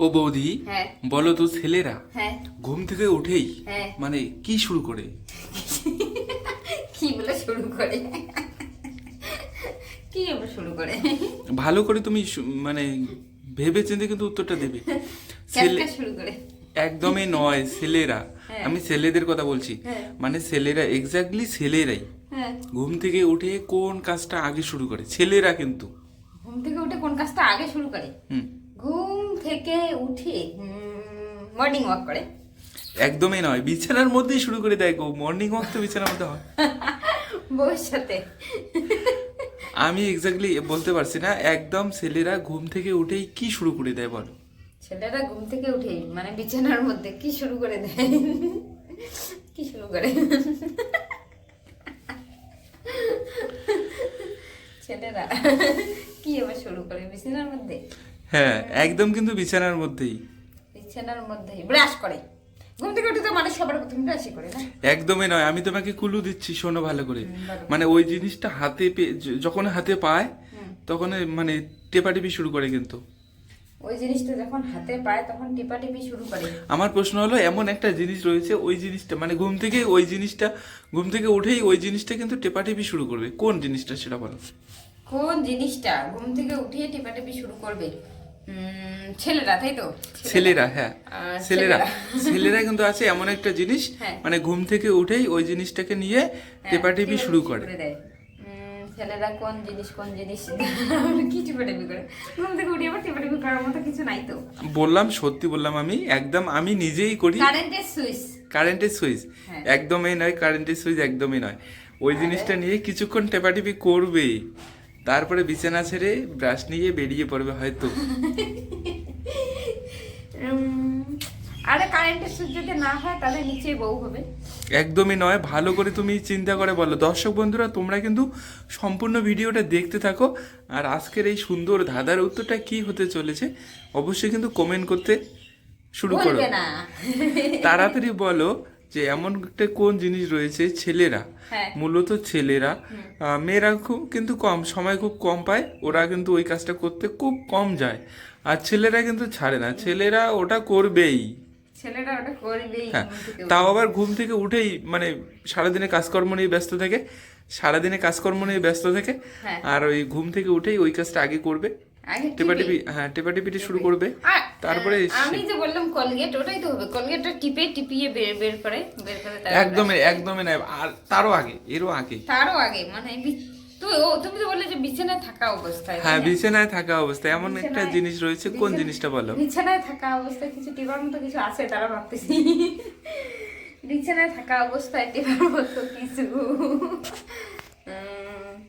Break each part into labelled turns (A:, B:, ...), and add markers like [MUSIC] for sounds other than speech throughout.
A: ও বৌদি
B: হ্যাঁ।
A: বলো তো ছেলেরা
B: হ্যাঁ।
A: ঘুম থেকে উঠেই
B: হ্যাঁ।
A: মানে কি শুরু করে?
B: কি বলে শুরু করে? কি শুরু করে?
A: ভালো করে তুমি মানে ভেবে চিন্তে কিন্তু উত্তরটা দেবে। [LAUGHS] ছেলে
B: শুরু করে?
A: একদমই নয় ছেলেরা। আমি ছেলেদের কথা বলছি। মানে ছেলেরা এক্স্যাক্টলি ছেলেরাই। ঘুম থেকে উঠে কোন কাজটা আগে শুরু করে? ছেলেরা কিন্তু।
B: ঘুম থেকে উঠে কোন কাজটা আগে শুরু করে?
A: হুম।
B: ঘুম থেকে উঠে মর্নিং ওয়াক করে।
A: একদমই নয় বিছানার মধ্যেই শুরু করে দেয় গো মর্নিং ওয়াক তো বিছানার মধ্যে হয়। [LAUGHS]
B: বউয়ের সাথে
A: আমি এক্স্যাক্টলি বলতে পারছি না একদম ছেলেরা ঘুম থেকে উঠেই কি শুরু করে দেয় বলো?
B: ছেলেরা ঘুম থেকে উঠে মানে বিছানার মধ্যে কি শুরু করে দেয়? কি শুরু করে? ছেলেরা কি আবার শুরু করে বিছানার মধ্যে?
A: হ্যাঁ একদম কিন্তু বিছানার মধ্যেই।
B: বিছানার মধ্যেই। ব্রাশ করে। ঘুম থেকে উঠে তো মানুষ সবার প্রথম ব্রাশই করে না?
A: একদমই নয় আমি তোমাকে কুলু দিচ্ছি শোনো ভালো করে। মানে ওই জিনিসটা হাতে যখন হাতে পায়। তখন মানে টেপাটেপি শুরু করে কিন্তু।
B: ওই জিনিসটা যখন হাতে পায় তখন টিপা টিপি শুরু করে।
A: আমার প্রশ্ন হলো এমন একটা জিনিস রয়েছে ওই জিনিসটা মানে ঘুম থেকে ওই জিনিসটা ঘুম থেকে উঠেই ওই জিনিসটা কিন্তু টেপাটেপি শুরু করবে। কোন জিনিসটা সেটা বলো?
B: কোন জিনিসটা ঘুম থেকে উঠিয়ে টিপা টিপি শুরু করবে? ছেলেরা তাই তো?
A: ছেলেরা হ্যাঁ। ছেলেরা।
B: ছেলেরা।
A: কিন্তু আছে এমন একটা জিনিস
B: হ্যাঁ।
A: মানে ঘুম থেকে উঠেই ওই জিনিসটাকে নিয়ে
B: হ্যাঁ,
A: টেপাটেপি শুরু করে।
B: ছেলেরা কোন জিনিস কোন জিনিস? [LAUGHS] কি টিপাটিপি করে? ঘুম থেকে উঠে আবার টিপাটিপি করার মতো কিছু নাই তো?
A: বললাম সত্যি বললাম আমি একদম আমি নিজেই করি।
B: কারেন্টের সুইচ।
A: কারেন্টের সুইচ।
B: হ্যাঁ।
A: একদমই নয় কারেন্টের সুইচ একদমই নয়। ওই জিনিসটা নিয়ে কিছুক্ষণ টেপাটিপি করবে তারপরে বিছানা ছেড়ে ব্রাশ নিয়ে বেরিয়ে পড়বে হয়তো।
B: আরে কারেন্টের সুইচ যদি না হয় তাহলে নিচে বউ হবে।
A: একদমই নয় ভালো করে তুমি চিন্তা করে বলো। দর্শক বন্ধুরা তোমরা কিন্তু সম্পূর্ণ ভিডিওটা দেখতে থাকো। আর আজকের এই সুন্দর ধাঁধার উত্তরটা কি হতে চলেছে অবশ্যই কিন্তু কমেন্ট করতে শুরু করো। তাড়াতাড়ি বলো যে এমন একটা কোন জিনিস রয়েছে ছেলেরা
B: হ্যাঁ।
A: মূলত ছেলেরা মেয়েরা খুব কিন্তু কম সময় খুব কম পায় ওরা কিন্তু ওই কাজটা করতে খুব কম যায়। আর ছেলেরা কিন্তু ছাড়ে না ছেলেরা ওটা করবেই।
B: ছেলেরা ওটা করবেই
A: হ্যাঁ তাও আবার ঘুম থেকে উঠেই মানে সারাদিনে কাজকর্ম নিয়ে ব্যস্ত থাকে সারাদিনে কাজকর্ম নিয়ে ব্যস্ত থাকে
B: হ্যাঁ।
A: আর ওই ঘুম থেকে উঠেই ওই কাজটা আগে করবে। টেপাটিপি হ্যাঁ টেপাটিপিটি শুরু করবে। তারপরে
B: আমি যে বললাম কলগেট ওটাই তো হবে। কলগেটটা টিপে টিপিয়ে বের বের করে বের করে
A: একদমই একদমই নয় আর তারও আগে এরও আগে।
B: তারও আগে মানে তুই ও তুমি তো বললে যে বিছানায় থাকা অবস্থায়
A: হ্যাঁ বিছানায় থাকা অবস্থায় এমন একটা জিনিস রয়েছে। কোন জিনিসটা বলো?
B: বিছানায় থাকা অবস্থায় কিছু টিপার মতো কিছু আছে তারা ভাবতেছি। বিছানায় থাকা অবস্থায় টিপার মতো কিছু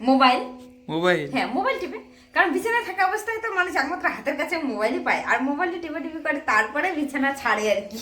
B: মোবাইল।
A: মোবাইল?
B: হ্যাঁ মোবাইল টিপে। কারণ বিছানায় থাকা অবস্থায় তো মানুষ একমাত্র হাতের কাছে মোবাইলই পায়। আর মোবাইলটা টিপে টিপে করে, তারপরে বিছানা ছাড়ে আর কি।